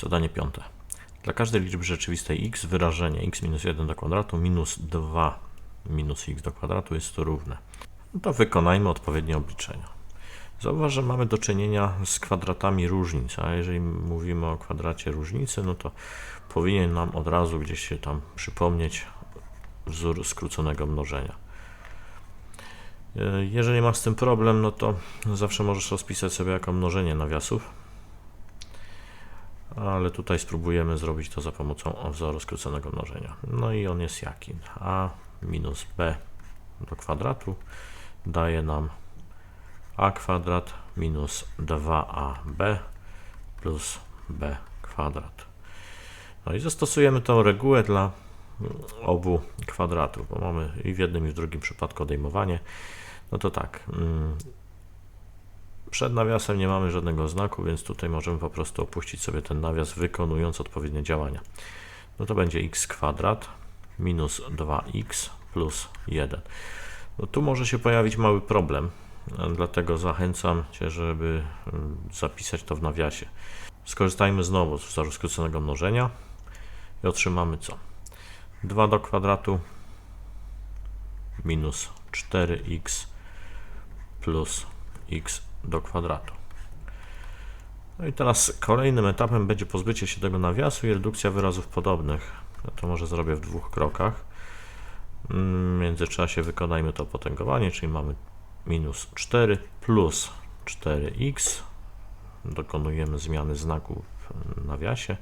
Zadanie piąte. Dla każdej liczby rzeczywistej x wyrażenie x minus 1 do kwadratu minus 2 minus x do kwadratu jest to równe. No to wykonajmy odpowiednie obliczenia. Zauważ, że mamy do czynienia z kwadratami różnic, a jeżeli mówimy o kwadracie różnicy, no to powinien nam od razu gdzieś się tam przypomnieć wzór skróconego mnożenia. E, Jeżeli masz z tym problem, no to zawsze możesz rozpisać sobie jako mnożenie nawiasów, ale tutaj spróbujemy zrobić to za pomocą wzoru skróconego mnożenia. No i on jest jaki? a minus b do kwadratu daje nam a kwadrat minus 2ab plus b kwadrat. No i zastosujemy tą regułę dla obu kwadratów, bo mamy i w jednym i w drugim przypadku odejmowanie. No to tak, mm, przed nawiasem nie mamy żadnego znaku, więc tutaj możemy po prostu opuścić sobie ten nawias, wykonując odpowiednie działania. No to będzie x kwadrat minus 2x plus 1. No tu może się pojawić mały problem, dlatego zachęcam Cię, żeby mm, zapisać to w nawiasie. Skorzystajmy znowu z wzoru skróconego mnożenia i otrzymamy co? 2 do kwadratu minus 4x plus x do kwadratu. No i teraz kolejnym etapem będzie pozbycie się tego nawiasu i redukcja wyrazów podobnych. Ja to może zrobię w dwóch krokach. Mm, W międzyczasie wykonajmy to potęgowanie, czyli mamy minus 4 plus 4x. Dokonujemy zmiany znaku w nawiasie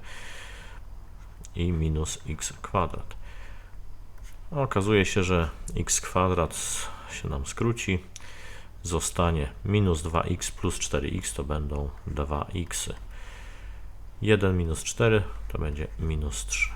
i minus x kwadrat. Okazuje się, że x kwadrat się nam skróci. Zostanie minus 2x plus 4x to będą 2x. 1 minus 4 to będzie minus 3.